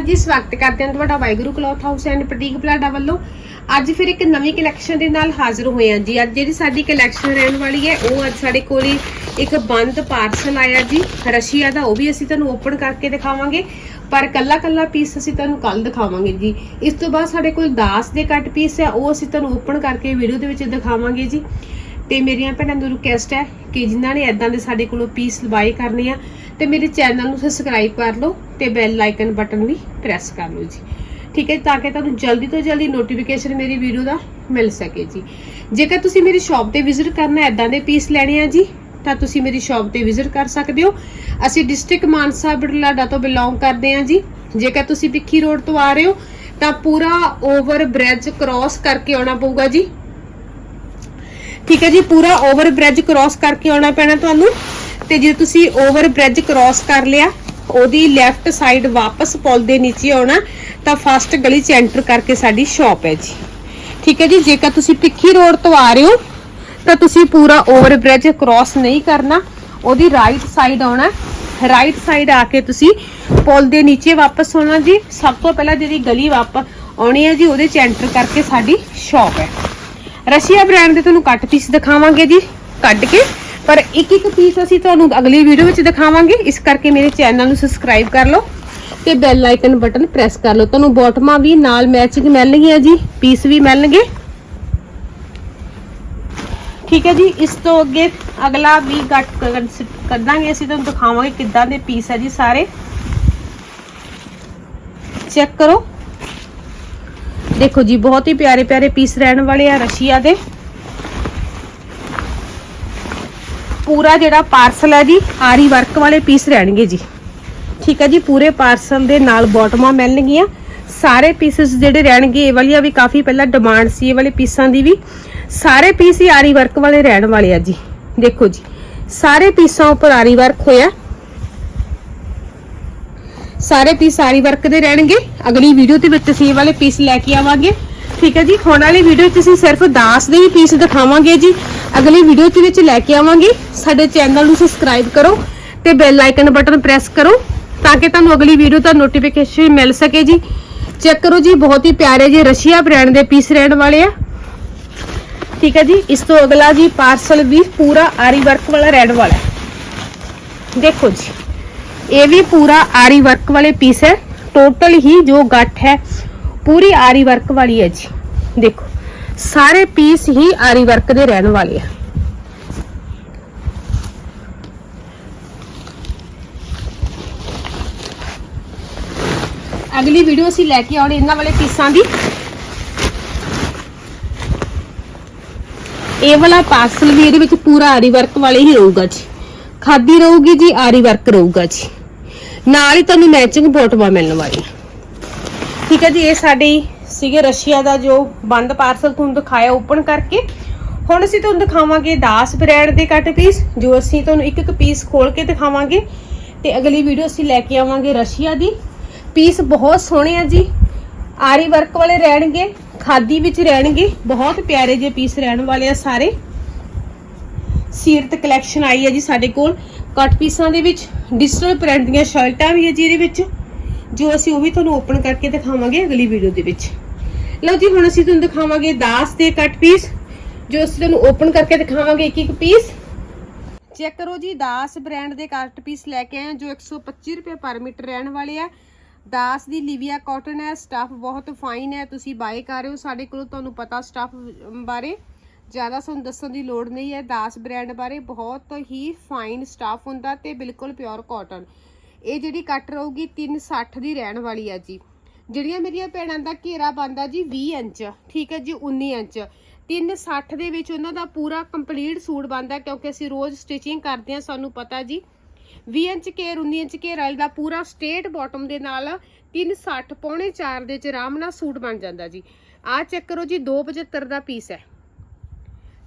ਜੀ, ਸਵਾਗਤ ਕਰਦੇ ਹਾਂ ਤੁਹਾਡਾ ਵਾਹਿਗੁਰੂ ਕਲੌਥ ਹਾਊਸ ਐਂਡ ਪ੍ਰਟੀਕ ਪਲਾਡਾ ਵੱਲੋਂ। ਅੱਜ ਫਿਰ ਇੱਕ ਨਵੀਂ ਕਲੈਕਸ਼ਨ ਦੇ ਨਾਲ ਹਾਜ਼ਰ ਹੋਏ ਹਾਂ ਜੀ। ਅੱਜ ਜਿਹੜੀ ਸਾਡੀ ਕਲੈਕਸ਼ਨ ਰਹਿਣ ਵਾਲੀ ਹੈ, ਉਹ ਅੱਜ ਸਾਡੇ ਕੋਲ ਹੀ ਇੱਕ ਬੰਦ ਪਾਰਸਲ ਆਇਆ ਜੀ। ਰਸ਼ੀਆ ਦਾ, ਉਹ ਵੀ ਅਸੀਂ ਤੁਹਾਨੂੰ ਓਪਨ ਕਰਕੇ ਦਿਖਾਵਾਂਗੇ। ਪਰ ਕੱਲਾ ਕੱਲਾ ਪੀਸ ਅਸੀਂ ਤੁਹਾਨੂੰ ਕੱਲ ਦਿਖਾਵਾਂਗੇ ਜੀ। ਇਸ ਤੋਂ ਬਾਅਦ ਸਾਡੇ ਕੋਲ ਦਾਸ ਦੇ ਕੱਟ ਪੀਸ ਹੈ, ਉਹ ਅਸੀਂ ਤੁਹਾਨੂੰ ਓਪਨ ਕਰਕੇ ਵੀਡੀਓ ਦੇ ਵਿੱਚ ਦਿਖਾਵਾਂਗੇ ਜੀ। ਤੇ ਮੇਰੀਆਂ ਭੈਣਾਂ ਨੂੰ ਰਿਕੁਐਸਟ ਹੈ ਕਿ ਜਿਨ੍ਹਾਂ ਨੇ ਐਦਾਂ ਦੇ ਸਾਡੇ ਕੋਲੋਂ ਪੀਸ ਲਵਾਏ ਕਰਨੇ ਆ, ਤੇ ਮੇਰੇ ਚੈਨਲ ਨੂੰ ਸਬਸਕ੍ਰਾਈਬ ਕਰ ਲਓ। ਤੇ ਬੈਲ ਆਈਕਨ ਬਟਨ ਵੀ ਪ੍ਰੈਸ ਕਰ ਲਓ ਜੀ। ਠੀਕ ਹੈ, ਤਾਂ ਕਿ ਤੁਹਾਨੂੰ ਜਲਦੀ ਤੋਂ ਜਲਦੀ ਨੋਟੀਫਿਕੇਸ਼ਨ ਮੇਰੀ ਵੀਡੀਓ ਦਾ ਮਿਲ ਸਕੇ ਜੀ। ਜੇਕਰ ਤੁਸੀਂ ਮੇਰੀ ਸ਼ਾਪ ਤੇ ਵਿਜ਼ਿਟ ਕਰਨਾ ਐਦਾਂ ਦੇ ਪੀਸ ਲੈਣੇ ਆ ਜੀ, ਤਾਂ ਤੁਸੀਂ ਮੇਰੀ ਸ਼ਾਪ ਤੇ ਵਿਜ਼ਿਟ ਕਰ ਸਕਦੇ ਹੋ। ਅਸੀਂ ਡਿਸਟ੍ਰਿਕਟ ਮਾਨਸਾ ਬਰਲਾਡਾ ਤੋਂ ਬਿਲੋਂਗ ਕਰਦੇ ਹਾਂ ਜੀ। ਜੇਕਰ ਤੁਸੀਂ ਪਿੱਖੀ ਰੋਡ ਤੋਂ ਆ ਰਹੇ ਹੋ, ਤਾਂ ਪੂਰਾ ਓਵਰ ਬ੍ਰਿਜ ਕ੍ਰਾਸ ਕਰਕੇ ਆਉਣਾ ਪਊਗਾ ਜੀ। ਠੀਕ ਹੈ ਜੀ, ਪੂਰਾ ਓਵਰ ਬ੍ਰਿਜ ਕ੍ਰਾਸ ਕਰਕੇ ਆਉਣਾ ਪੈਣਾ ਤੁਹਾਨੂੰ। ਤੇ ਜੇ ਤੁਸੀਂ ਓਵਰ ਬ੍ਰਿਜ ਕ੍ਰਾਸ ਕਰ ਲਿਆ ਉਹਦੀ ਲੈਫਟ ਸਾਈਡ ਵਾਪਸ ਪੁਲ ਦੇ ਨੀਚੇ ਆਉਣਾ, ਤਾਂ ਫਸਟ ਗਲੀ ਚ ਐਂਟਰ ਕਰਕੇ ਸਾਡੀ ਸ਼ਾਪ ਹੈ ਜੀ। ਠੀਕ ਹੈ ਜੀ, ਜੇਕਰ ਤੁਸੀਂ ਪਿੱਖੀ ਰੋਡ ਤੋਂ ਆ ਰਹੇ ਹੋ, ਤਾਂ ਤੁਸੀਂ ਪੂਰਾ ਓਵਰ ਬ੍ਰਿਜ ਕ੍ਰਾਸ ਨਹੀਂ ਕਰਨਾ, ਉਹਦੀ ਰਾਈਟ ਸਾਈਡ ਆਉਣਾ। ਰਾਈਟ ਸਾਈਡ ਆ ਕੇ ਤੁਸੀਂ ਪੁਲ ਦੇ ਨੀਚੇ ਵਾਪਸ ਆਉਣਾ ਜੀ। ਸਭ ਤੋਂ ਪਹਿਲਾਂ ਜਿਹੜੀ ਗਲੀ ਵਾਪਸ ਆਉਣੀ ਹੈ ਜੀ, ਉਹਦੇ ਚ ਐਂਟਰ ਕਰਕੇ ਸਾਡੀ ਸ਼ਾਪ ਹੈ। ਰਸ਼ੀਆ ਬ੍ਰਾਂਡ ਦੇ ਤੁਹਾਨੂੰ ਕੱਟ ਪੀਸ ਦਿਖਾਵਾਂਗੇ ਜੀ। ਕੱਢ ਕੇ ਪਰ ਇੱਕ ਇੱਕ ਪੀਸ ਅਸੀਂ ਤੁਹਾਨੂੰ ਅਗਲੀ ਵੀਡੀਓ ਵਿੱਚ ਦਿਖਾਵਾਂਗੇ। ਇਸ ਕਰਕੇ ਮੇਰੇ ਚੈਨਲ ਨੂੰ ਸਬਸਕ੍ਰਾਈਬ ਕਰ ਲਓ ਤੇ ਬੈਲ ਆਈਕਨ ਬਟਨ ਪ੍ਰੈਸ ਕਰ ਲਓ। ਤੁਹਾਨੂੰ ਬਾਟਮਾਂ ਵੀ, ਨਾਲ ਮੈਚਿੰਗ ਮਿਲਣਗੀਆਂ ਜੀ ਪੀਸ ਵੀ ਮਿਲਣਗੇ। ਠੀਕ ਹੈ ਜੀ, ਇਸ ਤੋਂ ਅੱਗੇ ਅਗਲਾ ਵੀ ਕੱਟ ਕੱਢਾਂਗੇ। ਅਸੀਂ ਤੁਹਾਨੂੰ ਦਿਖਾਵਾਂਗੇ ਕਿੱਦਾਂ ਦੇ ਪੀਸ ਹੈ ਜੀ ਸਾਰੇ। ਚੈੱਕ ਕਰੋ। ਦੇਖੋ ਜੀ, ਬਹੁਤ ਹੀ ਪਿਆਰੇ ਪਿਆਰੇ ਪੀਸ ਰਹਿਣ ਵਾਲੇ ਆ ਰਸ਼ੀਆ ਦੇ। ਪੂਰਾ ਜਿਹੜਾ ਪਾਰਸਲ ਹੈ ਜੀ, ਆਰੀ ਵਰਕ ਵਾਲੇ ਪੀਸ ਰਹਿਣਗੇ ਜੀ। ਠੀਕ ਹੈ ਜੀ, ਪੂਰੇ ਪਾਰਸਲ ਦੇ ਨਾਲ ਬਾਟਮਾਂ ਮਿਲਣਗੀਆਂ। ਸਾਰੇ ਪੀਸਸ ਜਿਹੜੇ ਰਹਿਣਗੇ, ਇਹ ਵਾਲੀਆਂ ਵੀ ਕਾਫੀ ਪਹਿਲਾਂ ਡਿਮਾਂਡ ਸੀ, ਇਹ ਵਾਲੇ ਪੀਸਾਂ ਦੀ ਵੀ। ਸਾਰੇ ਪੀਸ ਹੀ ਆਰੀ ਵਰਕ ਵਾਲੇ ਰਹਿਣ ਵਾਲੇ ਆ ਜੀ। ਦੇਖੋ ਜੀ, ਸਾਰੇ ਪੀਸਾਂ ਉੱਪਰ ਆਰੀ ਵਰਕ ਹੋਇਆ। ਸਾਰੇ ਪੀਸ ਆਰੀ ਵਰਕ ਦੇ ਰਹਿਣਗੇ। ਅਗਲੀ ਵੀਡੀਓ ਦੇ ਵਿੱਚ ਅਸੀਂ ਇਹ ਵਾਲੇ ਪੀਸ ਲੈ ਕੇ ਆਵਾਂਗੇ। ਠੀਕ ਹੈ ਜੀ, ਹੁਣ ਵਾਲੀ ਵੀਡੀਓ 'ਚ ਅਸੀਂ ਸਿਰਫ 10 ਦੇ ਹੀ ਪੀਸ ਦਿਖਾਵਾਂਗੇ ਜੀ। ਅਗਲੀ ਵੀਡੀਓ 'ਚ ਵਿੱਚ ਲੈ ਕੇ ਆਵਾਂਗੇ। ਸਾਡੇ ਚੈਨਲ ਨੂੰ ਸਬਸਕ੍ਰਾਈਬ ਕਰੋ ਤੇ ਬੈਲ ਆਈਕਨ ਬਟਨ ਪ੍ਰੈਸ ਕਰੋ ਤਾਂ ਕਿ ਤੁਹਾਨੂੰ ਅਗਲੀ ਵੀਡੀਓ ਦਾ ਨੋਟੀਫਿਕੇਸ਼ਨ ਮਿਲ ਸਕੇ ਜੀ। ਚੈੱਕ ਕਰੋ ਜੀ, ਬਹੁਤ ਹੀ ਪਿਆਰੇ ਜੀ ਰਸ਼ੀਆ ਬ੍ਰਾਂਡ ਦੇ ਪੀਸ ਰਹਿਣ ਵਾਲੇ ਆ। ਠੀਕ ਹੈ ਜੀ, ਇਸ ਤੋਂ ਅਗਲਾ ਜੀ ਪਾਰਸਲ ਵੀ ਪੂਰਾ ਆਰੀ ਵਰਕ ਵਾਲਾ ਰੈਡ ਵਾਲਾ ਦੇਖੋ ਜੀ, ਇਹ ਵੀ ਪੂਰਾ ਆਰੀ ਵਰਕ ਵਾਲੇ ਪੀਸ ਹੈ। ਟੋਟਲ ਹੀ ਜੋ ਗੱਠ ਹੈ ਪੂਰੀ ਆਰੀ ਵਰਕ ਵਾਲੀ ਹੈ ਜੀ। ਦੇਖੋ, ਸਾਰੇ ਪੀਸ ਹੀ ਆਰੀ ਵਰਕ ਦੇ ਰਹਿਣ ਵਾਲੇ ਆ। ਅਗਲੀ ਵੀਡੀਓ ਅਸੀਂ ਲੈ ਕੇ ਆਉਣੇ ਇਹਨਾਂ ਵਾਲੇ ਪੀਸਾਂ ਦੀ। ਇਹ ਵਾਲਾ ਪਾਰਸਲ ਵੀ ਇਹਦੇ ਵਿੱਚ ਪੂਰਾ ਆਰੀ ਵਰਕ ਵਾਲੇ ਹੀ ਰਹੂਗਾ ਜੀ। ਖਾਦੀ ਰਹੂਗੀ ਜੀ, ਆਰੀ ਵਰਕ ਰਹੂਗਾ ਜੀ। ਨਾਲ ਹੀ ਤੁਹਾਨੂੰ ਮੈਚਿੰਗ ਫੋਟੋਆਂ ਮਿਲਣ ਵਾਲੀਆਂ ਠੀਕ ਹੈ ਜੀ, ਇਹ ਸਾਡੇ ਸੀਗੇ ਰਸ਼ੀਆ ਦਾ ਜੋ ਬੰਦ ਪਾਰਸਲ ਤੁਹਾਨੂੰ ਦਿਖਾਇਆ ਓਪਨ ਕਰਕੇ। ਹੁਣ ਅਸੀਂ ਤੁਹਾਨੂੰ ਦਿਖਾਵਾਂਗੇ 10 ਬ੍ਰਾਂਡ ਦੇ ਕੱਟ ਪੀਸ ਜੋ ਅਸੀਂ ਤੁਹਾਨੂੰ ਇੱਕ ਇੱਕ ਪੀਸ ਖੋਲ ਕੇ ਦਿਖਾਵਾਂਗੇ। ਤੇ ਅਗਲੀ ਵੀਡੀਓ ਅਸੀਂ ਲੈ ਕੇ ਆਵਾਂਗੇ ਰਸ਼ੀਆ ਦੀ। ਪੀਸ ਬਹੁਤ ਸੋਹਣੇ ਆ ਜੀ। ਆਰੀ ਵਰਕ ਵਾਲੇ ਰਹਿਣਗੇ, ਖਾਦੀ ਵਿੱਚ ਰਹਿਣਗੇ। ਬਹੁਤ ਪਿਆਰੇ ਜਿਹੇ ਪੀਸ ਰਹਿਣ ਵਾਲੇ ਆ ਸਾਰੇ। ਸੀਰਤ ਕਲੈਕਸ਼ਨ ਆਈ ਹੈ ਜੀ ਸਾਡੇ ਕੋਲ। ਕੱਟ ਪੀਸਾਂ ਦੇ ਵਿੱਚ ਡਿਜੀਟਲ ਪ੍ਰਿੰਟ ਦੀਆਂ ਸ਼ਰਟਾਂ ਵੀ ਹੈ ਜੀ ਇਹਦੇ ਵਿੱਚ। ਜੋ ਅਸੀਂ ਉਹ ਵੀ ਤੁਹਾਨੂੰ ਓਪਨ ਕਰਕੇ ਦਿਖਾਵਾਂਗੇ ਅਗਲੀ ਵੀਡੀਓ ਦੇ ਵਿੱਚ। ਲਓ ਜੀ, ਹੁਣ ਅਸੀਂ ਤੁਹਾਨੂੰ ਦਿਖਾਵਾਂਗੇ 10 ਦੇ ਕੱਟ ਪੀਸ ਜੋ ਅਸੀਂ ਤੁਹਾਨੂੰ ਓਪਨ ਕਰਕੇ ਦਿਖਾਵਾਂਗੇ ਇੱਕ ਇੱਕ ਪੀਸ ਚੈੱਕ ਕਰੋ ਜੀ 10 ਬ੍ਰਾਂਡ ਦੇ ਕੱਟ ਪੀਸ ਲੈ ਕੇ ਆਏ ਜੋ 125 ਰੁਪਏ ਪਰ ਮੀਟਰ ਰਹਿਣ ਵਾਲੇ ਆ। 10 ਦੀ ਲਿਵੀਆ ਕਾਟਨ ਹੈ ਸਟਫ ਬਹੁਤ ਫਾਈਨ ਹੈ, ਤੁਸੀਂ ਬਾਏ ਕਰ ਰਹੇ ਹੋ। ਸਾਡੇ ਕੋਲ ਤੁਹਾਨੂੰ ਪਤਾ ਸਟਫ ਬਾਰੇ, ਜ਼ਿਆਦਾ ਤੁਹਾਨੂੰ ਦੱਸਣ ਦੀ ਲੋੜ ਨਹੀਂ ਹੈ ਦਾਸ ਬ੍ਰਾਂਡ ਬਾਰੇ। ਬਹੁਤ ਹੀ ਫਾਈਨ ਸਟਫ ਹੁੰਦਾ ਤੇ ਬਿਲਕੁਲ ਪਿਓਰ ਕਾਟਨ ਇਹ ਜਿਹੜੀ ਕੱਟ ਰਹੂਗੀ 360 ਦੀ ਰਹਿਣ ਵਾਲੀ ਆ ਜੀ। ਜਿਹੜੀਆਂ ਮੇਰੀਆਂ ਭੈਣਾਂ ਦਾ ਘੇਰਾ ਬੰਦਾ ਜੀ 20 ਇੰਚ, ਠੀਕ ਹੈ ਜੀ 19 ਇੰਚ। 360 ਦੇ ਵਿੱਚ ਉਹਨਾਂ ਦਾ ਪੂਰਾ ਕੰਪਲੀਟ ਸੂਟ ਬੰਦਾ ਕਿਉਂਕਿ ਅਸੀਂ ਰੋਜ਼ ਸਟਿਚਿੰਗ ਕਰਦੇ ਹਾਂ ਸਾਨੂੰ ਪਤਾ ਜੀ। 20 ਇੰਚ ਘੇਰ 19 ਇੰਚ ਘੇਰ ਵਾਲੀ ਦਾ ਪੂਰਾ ਸਟੇਟ ਬਾਟਮ ਦੇ ਨਾਲ 360 ਪੌਣੇ 4 ਦੇ ਚ ਆਰਾਮ ਨਾਲ ਸੂਟ ਬਣ ਜਾਂਦਾ ਜੀ। ਆਹ ਚੈੱਕ ਕਰੋ ਜੀ 275 ਦਾ ਪੀਸ ਹੈ।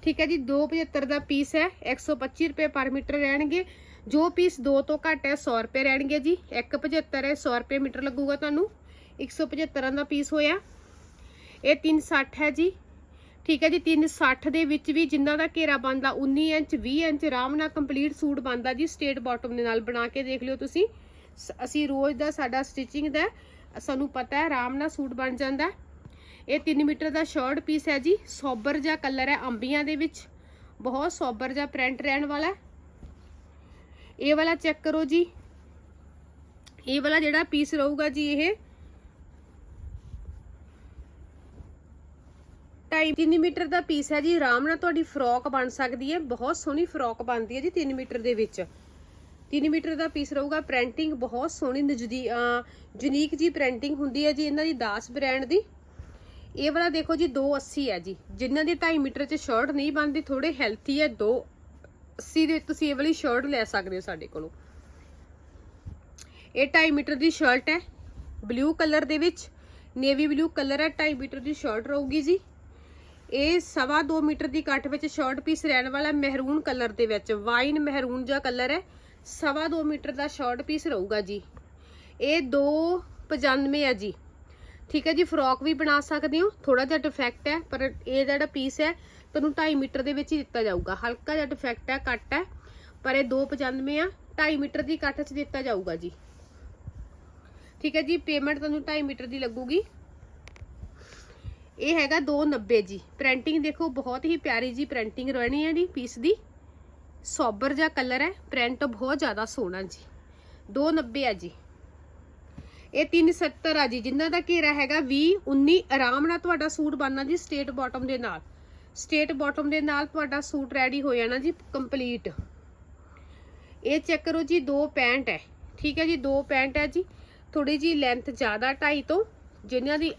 ਠੀਕ ਹੈ ਜੀ 275 ਦਾ ਪੀਸ ਹੈ 125 ਰੁਪਏ ਪਰ ਮੀਟਰ ਰਹਿਣਗੇ। ਜੋ ਪੀਸ 2 ਤੋਂ ਘੱਟ ਹੈ 100 ਰੁਪਏ ਰਹਿਣਗੇ ਜੀ। 175 ਹੈ 100 ਰੁਪਏ ਮੀਟਰ ਲੱਗੂਗਾ ਤੁਹਾਨੂੰ। 175 ਦਾ ਪੀਸ ਹੋਇਆ। ਇਹ 360 ਹੈ ਜੀ। ਠੀਕ ਹੈ ਜੀ 360 ਦੇ ਵਿੱਚ ਵੀ ਜਿੰਨਾ ਦਾ ਘੇਰਾ ਬਣਦਾ 19 ਇੰਚ 20 ਇੰਚ ਆਰਾਮ ਨਾਲ ਕੰਪਲੀਟ ਸੂਟ ਬਣਦਾ ਜੀ ਸਟੇਟ ਬਾਟਮ ਦੇ ਨਾਲ। ਬਣਾ ਕੇ ਦੇਖ ਲਿਓ ਤੁਸੀਂ। ਸ- ਅਸੀਂ ਰੋਜ਼ ਦਾ ਸਾਡਾ ਸਟਿਚਿੰਗ ਦਾ, ਸਾਨੂੰ ਪਤਾ ਹੈ, ਆਰਾਮ ਨਾਲ ਸੂਟ ਬਣ ਜਾਂਦਾ ਇਹ 3 ਮੀਟਰ ਦਾ ਸ਼ਰਟ ਪੀਸ ਹੈ ਜੀ। ਸੋਬਰ ਜਿਹਾ ਕਲਰ ਹੈ ਅੰਬੀਆਂ ਦੇ ਵਿੱਚ। ਬਹੁਤ ਸੋਬਰ ਜਿਹਾ ਪ੍ਰਿੰਟ ਰਹਿਣ ਵਾਲਾ ਇਹ ਵਾਲਾ ਚੈੱਕ ਕਰੋ ਜੀ। ਇਹ ਵਾਲਾ ਜਿਹੜਾ ਪੀਸ ਰਹੂਗਾ ਜੀ ਇਹ। 2.5 ਮੀਟਰ ਦਾ ਪੀਸ ਹੈ ਜੀ। ਆਰਾਮ ਨਾਲ ਤੁਹਾਡੀ ਫਰੋਕ ਬਣ ਸਕਦੀ ਹੈ। ਬਹੁਤ ਸੋਹਣੀ ਫਰੋਕ ਬਣਦੀ ਹੈ ਜੀ 3 ਮੀਟਰ ਦੇ ਵਿੱਚ। 3 ਮੀਟਰ ਦਾ ਪੀਸ ਰਹੂਗਾ। ਪ੍ਰਿੰਟਿੰਗ ਬਹੁਤ ਸੋਹਣੀ ਨਜਦੀ ਯੂਨੀਕ ਜੀ ਪ੍ਰਿੰਟਿੰਗ ਹੁੰਦੀ ਹੈ ਜੀ ਇਹਨਾਂ ਦੀ ਦਾਸ ਬ੍ਰਾਂਡ ਦੀ। ਇਹ ਵਾਲਾ ਦੇਖੋ ਜੀ 280 ਹੈ ਜੀ। ਜਿਨ੍ਹਾਂ ਦੀ 2.5 ਮੀਟਰ ਚ ਸ਼ਰਟ ਨਹੀਂ ਬਣਦੀ ਥੋੜੇ ਹੈਲਥੀ ਹੈ 280 ਦੇ ਵਿੱਚ ਤੁਸੀਂ ਇਹ ਵਾਲੀ ਸ਼ਰਟ ਲੈ ਸਕਦੇ ਹੋ ਸਾਡੇ ਕੋਲੋਂ। ਇਹ 2.5 ਮੀਟਰ ਦੀ ਸ਼ਰਟ ਹੈ। ਬਲੂ ਕਲਰ ਦੇ ਵਿੱਚ। ਨੇਵੀ ਬਲੂ ਕਲਰ ਹੈ। 2.5 ਮੀਟਰ ਦੀ ਸ਼ਰਟ ਰਹੂਗੀ ਜੀ। ਇਹ ਸਵਾ 2 ਮੀਟਰ ਦੀ ਕੱਟ ਵਿੱਚ ਸ਼ਾਰਟ ਪੀਸ ਰਹਿਣ ਵਾਲਾ ਮਹਿਰੂਨ ਕਲਰ ਦੇ ਵਿੱਚ। ਵਾਈਨ ਮਹਿਰੂਨ ਜਿਹਾ ਕਲਰ ਹੈ। ਸਵਾ 2 ਮੀਟਰ ਦਾ ਸ਼ਾਰਟ ਪੀਸ ਰਹੂਗਾ ਜੀ। ਇਹ 295 ਹੈ ਜੀ। ਠੀਕ ਹੈ ਜੀ ਫਰੋਕ ਵੀ ਬਣਾ ਸਕਦੇ ਹੋ। ਥੋੜਾ ਜਿਹਾ ਡਿਫੈਕਟ ਹੈ, ਪਰ ਇਹ ਜਿਹੜਾ ਪੀਸ ਹੈ ਤੁਹਾਨੂੰ 2.5 ਮੀਟਰ ਦੇ ਵਿੱਚ ਹੀ ਦਿੱਤਾ ਜਾਊਗਾ। ਹਲਕਾ ਜਿਹਾ ਡਿਫੈਕਟ ਹੈ ਕੱਟ ਹੈ, ਪਰ ਇਹ 295 ਆ 2.5 ਮੀਟਰ ਦੀ ਕੱਟ 'ਚ ਦਿੱਤਾ ਜਾਊਗਾ ਜੀ। ਠੀਕ ਹੈ ਜੀ ਪੇਮੈਂਟ ਤੁਹਾਨੂੰ 2.5 ਮੀਟਰ ਦੀ ਲੱਗੂਗੀ। ਇਹ ਹੈਗਾ 290 ਜੀ। ਪ੍ਰਿੰਟਿੰਗ ਦੇਖੋ, ਬਹੁਤ ਹੀ ਪਿਆਰੀ ਜੀ ਪ੍ਰਿੰਟਿੰਗ ਰਹਿਣੀ ਹੈ ਜੀ ਪੀਸ ਦੀ। ਸੋਬਰ ਜਿਹਾ ਕਲਰ ਹੈ ਪ੍ਰਿੰਟ ਬਹੁਤ ਜ਼ਿਆਦਾ ਸੋਹਣਾ ਜੀ। 290 ਆ ਜੀ। ਇਹ 370 ਆ ਜੀ। ਜਿਨ੍ਹਾਂ ਦਾ ਘੇਰਾ ਹੈਗਾ 20 19 ਆਰਾਮ ਨਾਲ ਤੁਹਾਡਾ ਸੂਟ ਬਣਨਾ ਜੀ ਸਟੇਟ ਬਾਟਮ ਦੇ ਨਾਲ। ਸਟੇਟ ਬਾਟਮ ਦੇ ਨਾਲ ਤੁਹਾਡਾ ਸੂਟ ਰੈਡੀ ਹੋ ਜਾਣਾ ਜੀ ਕੰਪਲੀਟ ਇਹ ਚੈੱਕ ਕਰੋ ਜੀ, ਦੋ ਪੈਂਟ ਹੈ। ਠੀਕ ਹੈ ਜੀ, ਦੋ ਪੈਂਟ ਹੈ ਜੀ। ਥੋੜੀ ਜੀ ਲੈਂਥ ਜ਼ਿਆਦਾ 2.5 ਤੋਂ, ਜਿਨ੍ਹਾਂ ਦੀ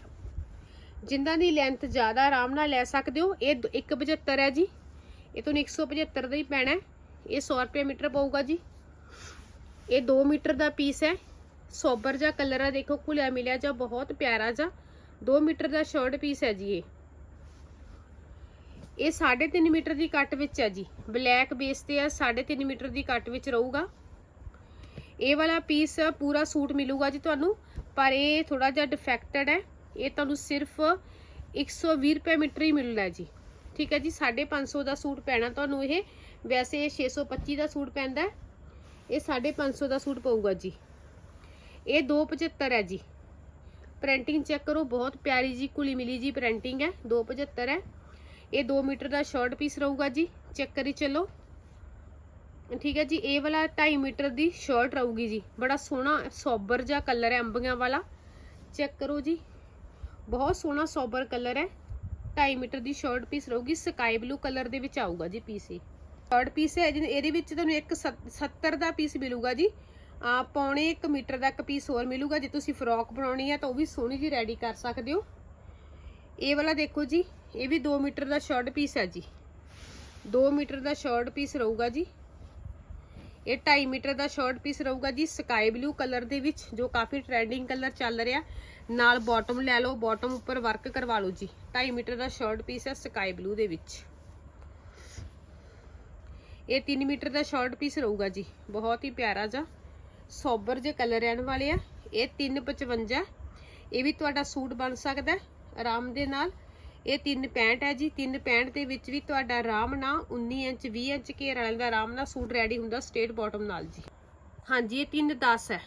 ਜਿਨ੍ਹਾਂ ਦੀ ਲੈਂਥ ਜ਼ਿਆਦਾ ਆਰਾਮ ਨਾਲ ਲੈ ਸਕਦੇ ਹੋ, ਇਹ 175 ਹੈ ਜੀ। ਇਹ ਤੁਹਾਨੂੰ 175 ਦਾ ਹੀ ਪੈਣਾ ਹੈ। ਇਹ 100 ਰੁਪਏ ਮੀਟਰ ਪਊਗਾ ਜੀ। ਇਹ 2 ਮੀਟਰ ਦਾ ਪੀਸ ਹੈ। ਸੋਬਰ ਜਿਹਾ ਕਲਰ ਆ, ਦੇਖੋ ਘੁਲਿਆ ਮਿਲਿਆ ਜਾਂ ਬਹੁਤ ਪਿਆਰਾ ਜਿਹਾ। 2 ਮੀਟਰ ਦਾ ਸ਼ਰਟ ਪੀਸ ਹੈ ਜੀ ਇਹ। ਇਹ 3.5 ਮੀਟਰ ਦੀ ਕੱਟ ਵਿੱਚ ਹੈ ਜੀ। ਬਲੈਕ ਬੇਸ ਤੇ ਹੈ 3.5 ਮੀਟਰ ਦੀ ਕੱਟ ਵਿੱਚ ਰਹੂਗਾ। ਇਹ ਵਾਲਾ ਪੀਸ ਪੂਰਾ ਸੂਟ ਮਿਲੂਗਾ ਜੀ ਤੁਹਾਨੂੰ, ਪਰ ਇਹ ਥੋੜਾ ਜਿਹਾ ਡਿਫੈਕਟਡ ਹੈ। ਇਹ ਤੁਹਾਨੂੰ ਸਿਰਫ 120 ਰੁਪਏ ਮੀਟਰ ਹੀ ਮਿਲਣਾ ਜੀ। ਠੀਕ ਹੈ ਜੀ 550 ਦਾ ਸੂਟ ਪੈਣਾ ਤੁਹਾਨੂੰ ਇਹ। ਵੈਸੇ ਇਹ 625 ਦਾ ਸੂਟ ਪੈਂਦਾ ਹੈ। ਇਹ 550 ਦਾ ਸੂਟ ਪਊਗਾ ਜੀ। ਇਹ 275 ਹੈ ਜੀ। ਪ੍ਰਿੰਟਿੰਗ ਚੈੱਕ ਕਰੋ, ਬਹੁਤ ਪਿਆਰੀ ਜੀ ਕੁਲੀ ਮਿਲੀ ਜੀ ਪ੍ਰਿੰਟਿੰਗ ਹੈ। 275 ਹੈ। ਇਹ 2 ਮੀਟਰ ਦਾ ਸ਼ਾਰਟ ਪੀਸ ਰਹੂਗਾ ਜੀ, ਚੈੱਕ ਕਰੀ ਚਲੋ। ਠੀਕ ਹੈ ਜੀ, ਇਹ ਵਾਲਾ 2.5 ਮੀਟਰ ਦੀ ਸ਼ਰਟ ਰਹੂਗੀ ਜੀ। ਬੜਾ ਸੋਹਣਾ ਸੋਬਰ ਜਿਹਾ ਕਲਰ ਹੈ ਅੰਬੀਆਂ ਵਾਲਾ। ਚੈੱਕ ਕਰੋ ਜੀ, ਬਹੁਤ ਸੋਹਣਾ ਸੋਬਰ ਕਲਰ ਹੈ। 2.5 ਮੀਟਰ ਦੀ ਸ਼ਰਟ ਪੀਸ ਰਹੂਗੀ, ਸਕਾਈ ਬਲੂ ਕਲਰ ਦੇ ਵਿੱਚ ਆਊਗਾ ਜੀ ਪੀਸ ਇਹ। ਸ਼ਰਟ ਪੀਸ ਹੈ ਜਿਹਨੇ- ਇਹਦੇ ਵਿੱਚ ਤੁਹਾਨੂੰ ਇੱਕ 70 ਦਾ ਪੀਸ ਮਿਲੂਗਾ ਜੀ। ਆ ਪੌਣੇ 1 ਮੀਟਰ ਦਾ ਇੱਕ ਪੀਸ ਹੋਰ ਮਿਲੂਗਾ, ਜੇ ਤੁਸੀਂ ਫਰੋਕ ਬਣਾਉਣੀ ਹੈ ਤਾਂ ਉਹ ਵੀ ਸੋਹਣੀ ਜੀ ਰੈਡੀ ਕਰ ਸਕਦੇ ਹੋ। ਇਹ ਵਾਲਾ ਦੇਖੋ ਜੀ, ਇਹ ਵੀ 2 ਮੀਟਰ ਦਾ ਸ਼ਾਰਟ ਪੀਸ ਹੈ ਜੀ। 2 ਮੀਟਰ ਦਾ ਸ਼ਾਰਟ ਪੀਸ ਰਹੂਗਾ ਜੀ। ਇਹ 2.5 ਮੀਟਰ ਦਾ ਸ਼ਾਰਟ ਪੀਸ ਰਹੂਗਾ ਜੀ ਸਕਾਈ ਬਲੂ ਕਲਰ ਦੇ ਵਿੱਚ, ਜੋ ਕਾਫੀ ਟ੍ਰੈਂਡਿੰਗ ਕਲਰ ਚੱਲ ਰਿਹਾ। ਨਾਲ ਬਾਟਮ ਲੈ ਲਓ ਬਾਟਮ ਉੱਪਰ ਵਰਕ ਕਰਵਾ ਲਓ ਜੀ। 2.5 ਮੀਟਰ ਦਾ ਸ਼ਾਰਟ ਪੀਸ ਹੈ ਸਕਾਈ ਬਲੂ ਦੇ ਵਿੱਚ। ਇਹ 3 ਮੀਟਰ ਦਾ ਸ਼ਾਰਟ ਪੀਸ ਰਹੂਗਾ ਜੀ। ਬਹੁਤ ਹੀ ਪਿਆਰਾ ਜਿਹਾ, ਸੋਬਰ ਜੇ ਕਲਰ ਰਹਿਣ ਵਾਲੇ ਆ। ਇਹ 355 ਇਹ ਵੀ ਤੁਹਾਡਾ ਸੂਟ ਬਣ ਸਕਦਾ ਹੈ। ਆਰਾਮ ਦੇ ਨਾਲ। ਇਹ 365 ਹੈ ਜੀ। 365 ਦੇ ਵਿੱਚ ਵੀ ਤੁਹਾਡਾ ਆਰਾਮ ਨਾਲ 19 ਇੰਚ 20 ਇੰਚ ਘੇਰ ਵਾਲੇ ਦਾ ਆਰਾਮ ਨਾਲ ਸੂਟ ਰੈਡੀ ਹੁੰਦਾ ਸਟੇਟ ਬਾਟਮ ਨਾਲ ਜੀ। ਹਾਂਜੀ, ਇਹ 310 ਹੈ।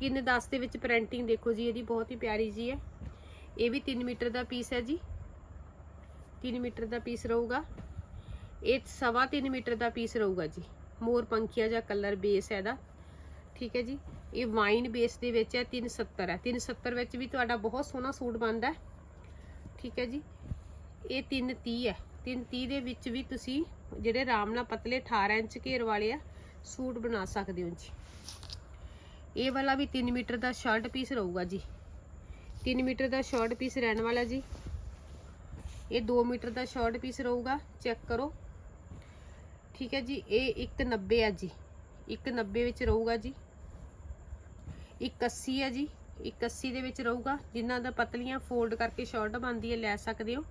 310 ਦੇ ਵਿੱਚ ਪ੍ਰਿੰਟਿੰਗ ਦੇਖੋ ਜੀ, ਇਹਦੀ ਬਹੁਤ ਹੀ ਪਿਆਰੀ ਜੀ ਹੈ। ਇਹ ਵੀ 3 ਮੀਟਰ ਦਾ ਪੀਸ ਹੈ ਜੀ। 3 ਮੀਟਰ ਦਾ ਪੀਸ ਰਹੂਗਾ। ਇਹ ਸਵਾ 3 ਮੀਟਰ ਦਾ ਪੀਸ ਰਹੂਗਾ ਜੀ। ਮੋਰ ਪੰਖੀਆ ਜਾਂ ਕਲਰ ਬੇਸ ਹੈ ਇਹਦਾ। ਠੀਕ ਹੈ ਜੀ। ਇਹ ਵਾਈਨ ਬੇਸ ਦੇ ਵਿੱਚ ਹੈ 370 ਹੈ। 370 ਵਿੱਚ ਵੀ ਤੁਹਾਡਾ ਬਹੁਤ ਸੋਹਣਾ ਸੂਟ ਬਣਦਾ ਠੀਕ ਹੈ ਜੀ। ਇਹ 330 ਹੈ। 330 ਦੇ ਵਿੱਚ ਵੀ ਤੁਸੀਂ ਜਿਹੜੇ ਆਰਾਮ ਨਾਲ ਪਤਲੇ 18 ਇੰਚ ਘੇਰ ਵਾਲੇ ਆ, ਸੂਟ ਬਣਾ ਸਕਦੇ ਹੋ ਜੀ। ਇਹ ਵਾਲਾ ਵੀ 3 ਮੀਟਰ ਦਾ ਸ਼ਾਰਟ ਪੀਸ ਰਹੂਗਾ ਜੀ। 3 ਮੀਟਰ ਦਾ ਸ਼ਾਰਟ ਪੀਸ ਰਹਿਣ ਵਾਲਾ ਜੀ। ਇਹ 2 ਮੀਟਰ ਦਾ ਸ਼ਾਰਟ ਪੀਸ ਰਹੂਗਾ। ਚੈੱਕ ਕਰੋ। ਠੀਕ ਹੈ ਜੀ। ਇਹ 190 ਹੈ ਜੀ। 190 ਵਿੱਚ ਰਹੂਗਾ ਜੀ। 180 ਹੈ ਜੀ। 180 ਦੇ ਵਿੱਚ ਰਹੂਗਾ। ਜਿਨ੍ਹਾਂ ਦਾ ਪਤਲੀਆਂ ਫੋਲਡ ਕਰਕੇ ਸ਼ਾਰਟ ਬਣਦੀ ਹੈ, ਲੈ ਸਕਦੇ ਹੋ।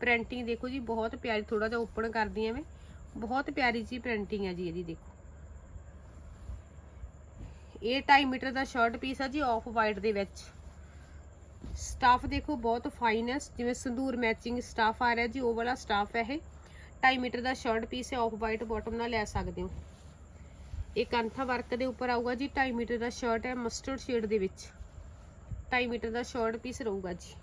ਪ੍ਰਿੰਟਿੰਗ ਦੇਖੋ ਜੀ, ਬਹੁਤ ਪਿਆਰੀ ਥੋੜਾ ਜਿਹਾ ਓਪਨ ਕਰਦੀ ਐ ਮੈਂ ਬਹੁਤ ਪਿਆਰੀ ਜੀ ਪ੍ਰਿੰਟਿੰਗ ਹੈ ਜੀ ਇਹਦੀ, ਦੇਖੋ। ਇਹ 2.5 ਮੀਟਰ ਦਾ ਸ਼ਾਰਟ ਪੀਸ ਹੈ ਜੀ ਆਫ ਵਾਈਟ ਦੇ ਵਿੱਚ। ਸਟਾਫ ਦੇਖੋ, ਬਹੁਤ ਫਾਈਨ ਹੈ। ਜਿਵੇਂ ਸੰਧੂਰ ਮੈਚਿੰਗ ਸਟਾਫ ਆ ਰਿਹਾ ਜੀ, ਉਹ ਵਾਲਾ ਸਟਾਫ ਹੈ ਇਹ। 2.5 ਮੀਟਰ ਦਾ ਸ਼ਾਰਟ ਪੀਸ ਹੈ ਆਫ ਵਾਈਟ ਬਾਟਮ ਨਾਲ ਲੈ ਸਕਦੇ ਹੋ। ਇਹ ਕੰਥਾ ਵਰਕ ਦੇ ਉੱਪਰ ਆਊਗਾ ਜੀ 2.5 ਮੀਟਰ ਦਾ ਸ਼ਰਟ ਹੈ ਮਸਟਰਡ ਸ਼ੇਡ ਦੇ ਵਿੱਚ। 2.5 ਮੀਟਰ ਦਾ ਸ਼ਾਰਟ ਪੀਸ ਰਹੂਗਾ ਜੀ।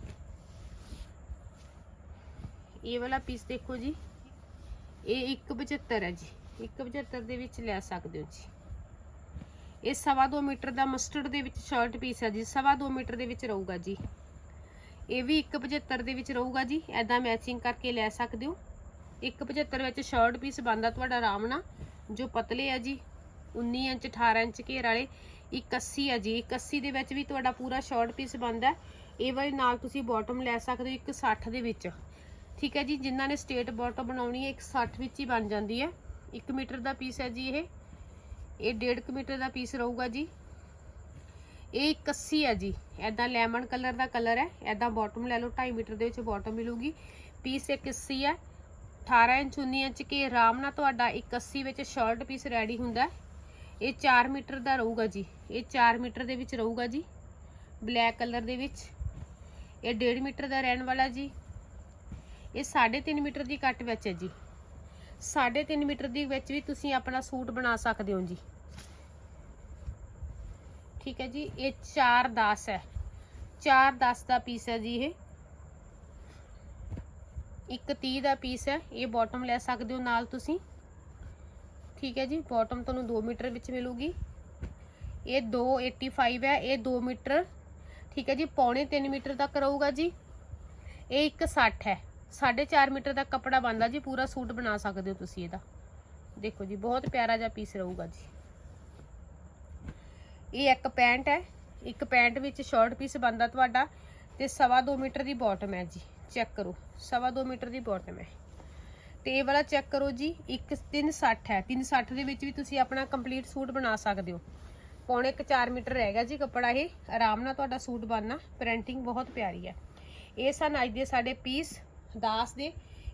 ਇਹ ਵਾਲਾ ਪੀਸ ਦੇਖੋ ਜੀ। ਇਹ 175 ਹੈ ਜੀ। 175 ਦੇ ਵਿੱਚ ਲੈ ਸਕਦੇ ਹੋ ਜੀ। ਇਹ ਸਵਾ ਦੋ ਮੀਟਰ ਦਾ ਮਸਟਰਡ ਦੇ ਵਿੱਚ ਸ਼ਾਰਟ ਪੀਸ ਹੈ ਜੀ। ਸਵਾ ਦੋ ਮੀਟਰ ਦੇ ਵਿੱਚ ਰਹੂਗਾ ਜੀ। ਇਹ ਵੀ 175 ਦੇ ਵਿੱਚ ਰਹੂਗਾ ਜੀ। ਐਦਾਂ ਮੈਚਿੰਗ ਕਰਕੇ ਲੈ ਸਕਦੇ ਹੋ। 175 ਵਿੱਚ ਸ਼ਾਰਟ ਪੀਸ ਬਣਦਾ ਤੁਹਾਡਾ ਆਰਾਮ ਨਾਲ ਜੋ ਪਤਲੇ ਆ ਜੀ। 19 ਇੰਚ 18 ਇੰਚ ਘੇਰ ਵਾਲੇ 81 ਆ ਜੀ। 81 ਦੇ ਵਿੱਚ ਵੀ ਤੁਹਾਡਾ ਪੂਰਾ ਸ਼ਾਰਟ ਪੀਸ ਬਣਦਾ ਇਹ ਵਾਲੀ ਨਾਲ ਤੁਸੀਂ ਬਾਟਮ ਲੈ ਸਕਦੇ ਹੋ 160 ਦੇ ਵਿੱਚ। ਠੀਕ ਹੈ ਜੀ, ਜਿਨ੍ਹਾਂ ਨੇ ਸਟੇਟ ਬਾਟਮ ਬਣਾਉਣੀ ਹੈ 160 ਵਿੱਚ ਹੀ ਬਣ ਜਾਂਦੀ ਹੈ। 1 ਮੀਟਰ ਦਾ ਪੀਸ ਹੈ ਜੀ ਇਹ। ਇਹ 1.5 ਮੀਟਰ ਦਾ ਪੀਸ ਰਹੂਗਾ ਜੀ। ਇਹ 81 ਹੈ ਜੀ। ਐਦਾਂ ਲੈਮਨ ਕਲਰ ਦਾ ਕਲਰ ਹੈ। ਐਦਾਂ ਬਾਟਮ ਲੈ ਲਓ 2.5 ਮੀਟਰ ਦੇ ਵਿੱਚ ਬਾਟਮ ਮਿਲੂਗੀ। ਪੀਸ 81 ਹੈ 18 ਇੰਚ 19 ਇੰਚ ਕੇ ਆਰਾਮ ਨਾਲ ਤੁਹਾਡਾ 81 ਵਿੱਚ ਸ਼ਾਰਟ ਪੀਸ ਰੈਡੀ ਹੁੰਦਾ ਹੈ। ਇਹ 4 ਮੀਟਰ ਦਾ ਰਹੂਗਾ ਜੀ। ਇਹ 4 ਮੀਟਰ ਦੇ ਵਿੱਚ ਰਹੂਗਾ ਜੀ। ਬਲੈਕ ਕਲਰ ਦੇ ਵਿੱਚ। ਇਹ 1.5 ਮੀਟਰ ਦਾ ਰਹਿਣ ਵਾਲਾ ਜੀ। ਇਹ 3.5 ਮੀਟਰ ਦੀ ਕੱਟ ਵਿੱਚ ਹੈ ਜੀ। 3.5 ਮੀਟਰ ਦੀ ਵਿੱਚ ਵੀ ਤੁਸੀਂ ਆਪਣਾ ਸੂਟ ਬਣਾ ਸਕਦੇ ਹੋ ਜੀ। ਠੀਕ ਹੈ ਜੀ, ਇਹ 410 ਹੈ। 410 ਦਾ ਪੀਸ ਹੈ ਜੀ ਇਹ। ਇੱਕ 30 ਦਾ ਪੀਸ ਹੈ। ਇਹ ਬਾਟਮ ਲੈ ਸਕਦੇ ਹੋ ਨਾਲ ਤੁਸੀਂ। ਠੀਕ ਹੈ ਜੀ ਬਾਟਮ ਤੁਹਾਨੂੰ 2 ਮੀਟਰ ਵਿੱਚ ਮਿਲੂਗੀ। ਇਹ 285 ਹੈ, ਇਹ 2 ਮੀਟਰ, ਠੀਕ ਹੈ ਜੀ, ਪੌਣੇ 3 ਮੀਟਰ ਤੱਕ ਰਹੂਗਾ ਜੀ। ਇਹ ਇੱਕ 60 ਹੈ 4.5 ਮੀਟਰ ਦਾ ਕੱਪੜਾ ਬਣਦਾ ਜੀ, ਪੂਰਾ ਸੂਟ ਬਣਾ ਸਕਦੇ ਹੋ ਤੁਸੀਂ ਇਹਦਾ। ਦੇਖੋ ਜੀ, ਬਹੁਤ ਪਿਆਰਾ ਜਿਹਾ ਪੀਸ ਰਹੂਗਾ ਜੀ। ਇਹ ਇੱਕ ਪੈਂਟ ਹੈ, ਇੱਕ ਪੈਂਟ ਵਿੱਚ ਸ਼ਾਰਟ ਪੀਸ ਬਣਦਾ ਤੁਹਾਡਾ, ਤੇ ਸਵਾ ਦੋ ਮੀਟਰ ਦੀ ਬਾਟਮ ਹੈ ਜੀ ਚੈੱਕ ਕਰੋ, ਸਵਾ ਦੋ ਮੀਟਰ ਦੀ ਬਾਟਮ ਹੈ। ਤੇ ਇਹ ਵਾਲਾ ਚੈੱਕ ਕਰੋ ਜੀ, ਇੱਕ 360 ਹੈ। 360 ਦੇ ਵਿੱਚ ਵੀ ਤੁਸੀਂ ਆਪਣਾ ਕੰਪਲੀਟ ਸੂਟ ਬਣਾ ਸਕਦੇ ਹੋ। ਪੌਣੇ 4 ਮੀਟਰ ਰਹੇਗਾ ਜੀ ਕੱਪੜਾ ਇਹ। ਆਰਾਮ ਨਾਲ ਤੁਹਾਡਾ ਸੂਟ ਬਣਨਾ। ਪ੍ਰਿੰਟਿੰਗ ਬਹੁਤ ਪਿਆਰੀ ਹੈ। ਇਹ ਸਨ ਅੱਜ ਦੇ ਸਾਡੇ ਪੀਸ 10 ਦੇ।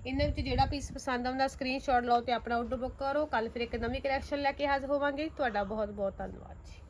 ਇਹਨਾਂ ਵਿੱਚ ਜਿਹੜਾ ਪੀਸ ਪਸੰਦ ਆਉਂਦਾ ਸਕਰੀਨਸ਼ਾਟ ਲਓ ਤੇ ਆਪਣਾ ਆਰਡਰ ਬੁੱਕ ਕਰੋ। ਕੱਲ ਫਿਰ ਇੱਕ ਨਵੀਂ ਕਲੈਕਸ਼ਨ ਲੈ ਕੇ ਹਾਜ਼ਰ ਹੋਵਾਂਗੇ। ਤੁਹਾਡਾ ਬਹੁਤ ਬਹੁਤ ਧੰਨਵਾਦ ਜੀ।